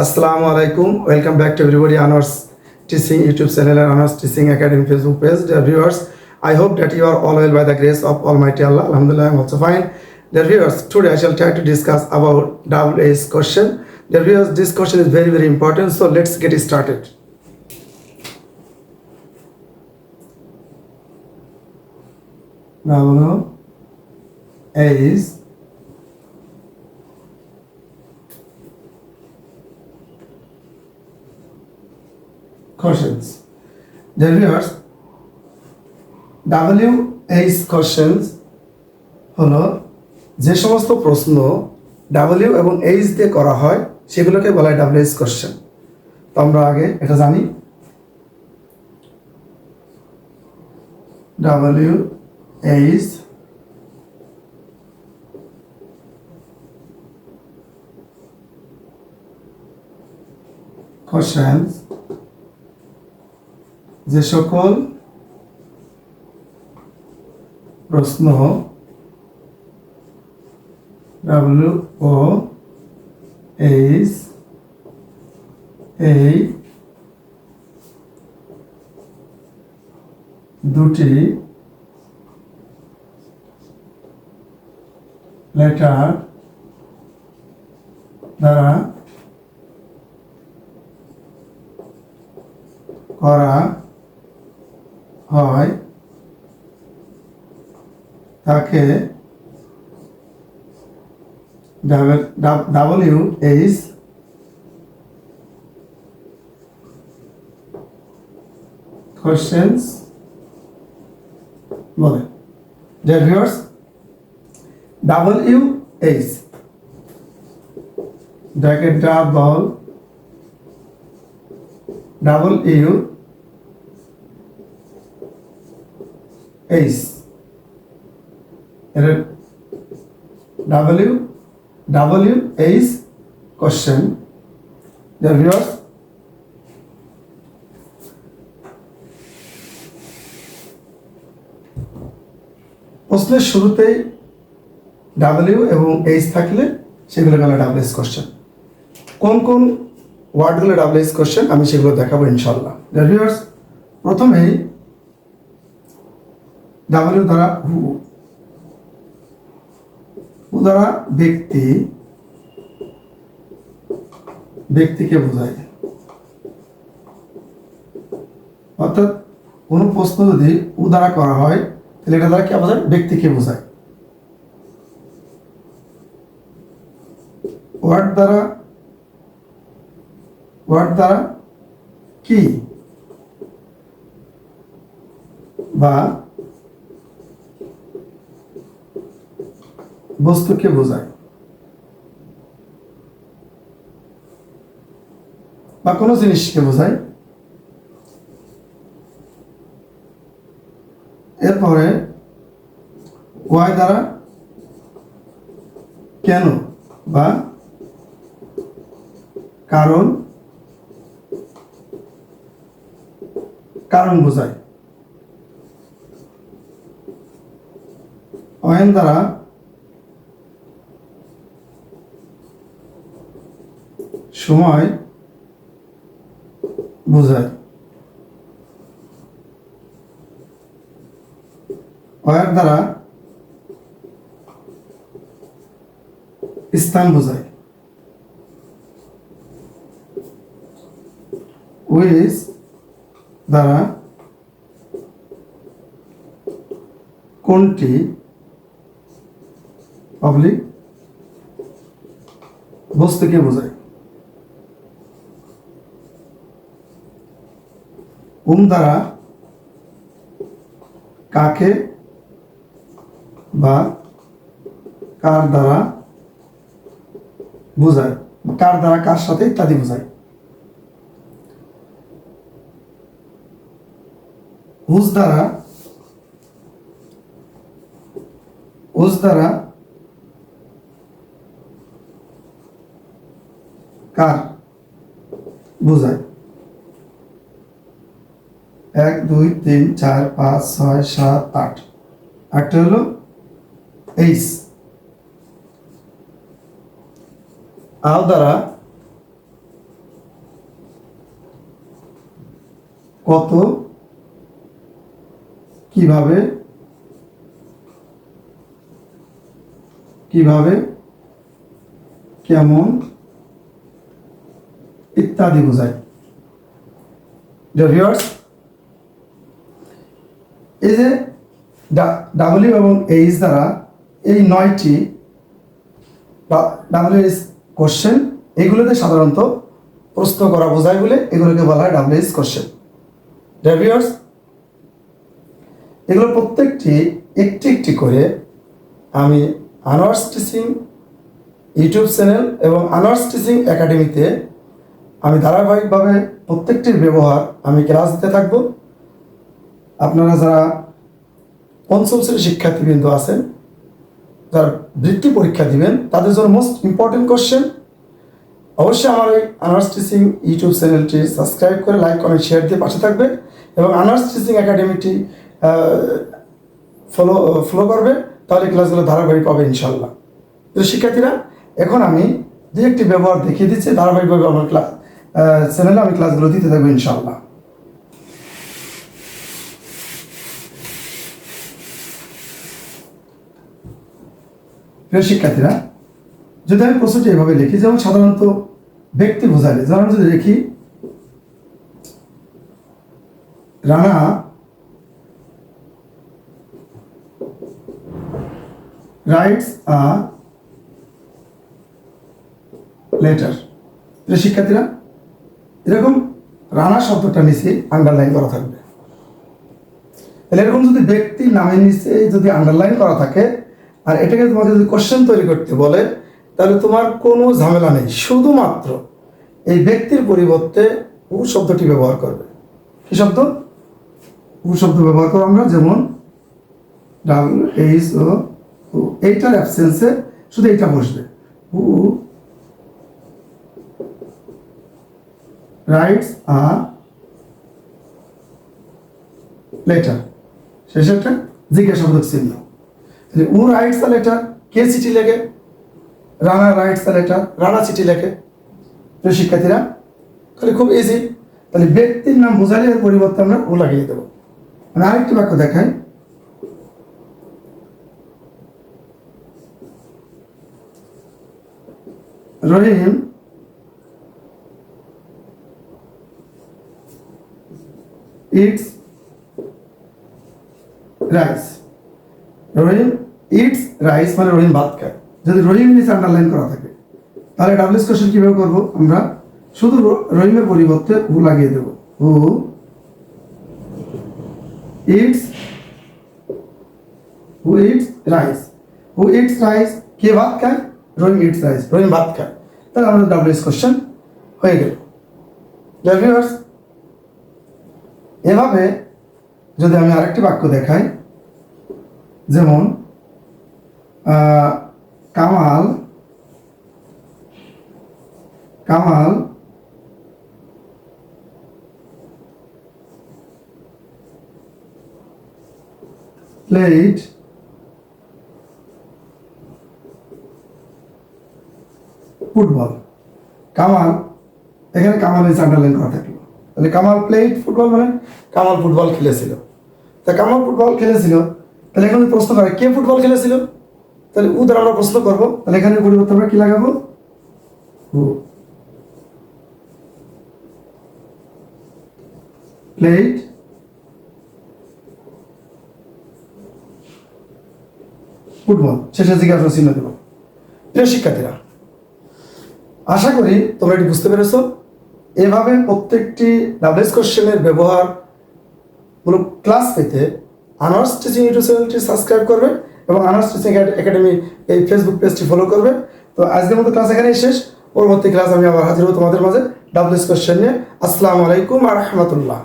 Assalamu alaikum. Welcome back to everybody on our teaching YouTube channel and on our teaching academy Facebook page. The viewers, I hope that you are all well by the grace of Almighty Allah. Alhamdulillah, I'm also fine. The viewers, today I shall try to discuss about WA's question. The viewers, this question is very, very important. So let's get started. Now, is questions. Dear viewers, WH questions হলো যে সমস্ত প্রশ্ন W এবং H দিয়ে করা হয় সেগুলোকে বলা হয় ডাব্লিউএইচ কোশ্চেন তো আমরা আগে এটা জানি। ডাব্লিউ এইচ কোশ্চেন্স যে সকল প্রশ্ন ডাব্লিউ ও এইচ এই দুটি লেটার দ্বারা করা হয় তাকে ডাব্লিউ এইচ কোশ্চেন্স বলে। Dear viewers W H bracket double double U H এর W W H question dear viewers প্রশ্নের শুরুতেই ডাব্লিউ এবং এইচ থাকলে সেগুলো গেল ডাব্লিউএস কোশ্চেন কোন কোন ওয়ার্ডগুলো ডাব্লিউএস কোশ্চেন আমি সেগুলো দেখাবো ইনশাল্লাহ। ভিউয়ার্স প্রথমেই ডাব্লিউ দ্বারা হু হু দ্বারা ব্যক্তি, ব্যক্তিকে বোঝায়। অর্থাৎ কোনো প্রশ্ন যদি উ দ্বারা করা হয়, তাহলে এটা দ্বারা কি বোঝায়? ব্যক্তিকে বোঝায়। ওয়ার্ড দ্বারা ওয়ার্ড দ্বারা কি? বা বস্তুকে বোঝায়। বা কোনো জিনিসকে বোঝায়। এরপরে ওয়াই দ্বারা কেন বা কারণ কারণ বোঝায়। অয়েন দ্বারা সময় বোঝায়। অয়ার দ্বারা স্থান বোঝায়। উইস দ্বারা কোনটি পাবলিক বস্তুকে বোঝায়? উম দ্বারা কাকে বা কার দ্বারা বোঝায়? কার দ্বারা কার সাথে ইত্যাদি বোঝায়। হুজ দ্বারা হুজ দ্বারা কার বোঝায়? এক, দুই, তিন, চার, পাঁচ, ছয়, সাত, আট। আটটা হলো এইচ। আও দ্বারা কত, কীভাবে কীভাবে, কেমন, ইত্যাদি বোঝায়। ভিউয়ার্স এই যে ডাব্লিউ এবং এইচ দ্বারা এই নয়টি ডাব্লিউ এইচ কোশ্চেন এগুলোতে সাধারণত প্রশ্ন করা বোঝায় বলে এগুলোকে বলা হয় ডাব্লিউ এইচ কোশ্চেন ভিউয়ার্স এগুলো প্রত্যেকটি একটি একটি করে আমি আনোয়ার্স টিচিং ইউটিউব চ্যানেল এবং আনোয়ার্স টিচিং একাডেমিতে আমি ধারাবাহিকভাবে প্রত্যেকটির ব্যবহার আমি ক্লাস দিতে থাকব। আপনারা যারা পঞ্চম শ্রেণির শিক্ষার্থীবৃন্দ আছেন, যারা বৃত্তি পরীক্ষা দিবেন, তাদের জন্য মোস্ট ইম্পর্টেন্ট কোশ্চেন অবশ্যই আমার এই আনার্স টিচিং ইউটিউব চ্যানেলটি সাবস্ক্রাইব করে লাইক কমেন্ট শেয়ার দিয়ে পাশে থাকবে এবং আনার্স টিচিং একাডেমিটি ফলো ফলো করবে, তাহলে ক্লাসগুলো ধারাবাহিক পাবে ইনশাল্লাহ তো শিক্ষার্থীরা, এখন আমি দু একটি ব্যবহার দেখিয়ে দিচ্ছি, ধারাবাহিকভাবে আমার ক্লাস চ্যানেলে আমি ক্লাসগুলো দিতে থাকব ইনশাল্লাহ প্রিয় শিক্ষার্থীরা, যদি আমি প্রশ্নটি এভাবে লিখি, যেমন সাধারণত ব্যক্তি বোঝালে, যেমন যদি লিখি রানা রাইটস আ লেটার। প্রিয় শিক্ষার্থীরা, এরকম রানা শব্দটা নিচে আন্ডারলাইন করা থাকবে। তাহলে এরকম যদি ব্যক্তির নামের নিচে যদি আন্ডারলাইন করা থাকে আর এটাকে তোমাকে যদি কোশ্চেন তৈরি করতে বলে, তাহলে তোমার কোনো ঝামেলা নেই। শুধুমাত্র এই ব্যক্তির পরিবর্তে উ শব্দটি ব্যবহার করবে। কি শব্দ? উ শব্দ ব্যবহার করো আমরা, যেমন ডাব্লিউ এইচ, ও এইটার অ্যাবসেন্সে শুধু এইটা বসবে। Who writes a letter. শেষে একটা জিজ্ঞাসাবোধক চিহ্ন। উ রাইটস দ্য লেটার কে চিঠি লেখে? Rana writes the letter Rana চিঠি লেখে। প্রিয় শিক্ষার্থীরা, তাহলে খুব ইজি তাহলে ব্যক্তির নাম বোঝালে এর পরিবর্তে আমরা ও লাগিয়ে দেবো। আমি আরেকটি বাক্য দেখাই। Rahim eats rice Rahim eats rice মানে রহিম ভাত খায়। যদি রহিম নিচে আন্ডারলাইন করা থাকে, তাহলে ডাবলিস কোশ্চেন কীভাবে করব আমরা? শুধু রহিমের পরিবর্তে হু লাগিয়ে দেবো। Who eats who eats rice who eats rice কে ভাত খায়? রহিম ইটস রাইস রহিম ভাত খায়। তাহলে আমাদের ডাবলিস কোশ্চেন হয়ে গেল। ভিউয়ার্স এভাবে যদি আমি আরেকটি বাক্য দেখাই, যেমন কামাল কামাল প্লেড ফুটবল। কামাল এখানে কামাল হয়েছে আন্ডারলাইন করা থাকল। তাহলে কামাল প্লেড ফুটবল মানে? কামাল ফুটবল খেলেছিল। তা কামাল ফুটবল খেলেছিল তাহলে এখানে প্রশ্ন করে কে ফুটবল খেলেছিল? তাহলে উ দ্বারা আমরা প্রশ্ন করব, তাহলে এখানে পরিবর্তন আমরা কি লাগাবো? হু প্লেট ফুটবল শেষে জিজ্ঞাসা চিহ্ন দেব। প্রিয় শিক্ষার্থীরা, আশা করি তোমরা এটি বুঝতে পেরেছ। এভাবে প্রত্যেকটি ডাবলেস কোশ্চেনের ব্যবহার মূলক ক্লাস পেতে আনার্স টিচিং ইউটিউব চ্যানেলটি সাবস্ক্রাইব করবে। এবং আনার্স টিচিং একাডেমি এই ফেসবুক পেজটি ফলো করবে। তো আজকের মতো ক্লাস এখানেই শেষ। পরবর্তী ক্লাস আমি আবার হাজির হব তোমাদের মাঝে। ডাবলেস কোশ্চেন নিয়ে। আসসালামু আলাইকুম আর রহমতুল্লাহ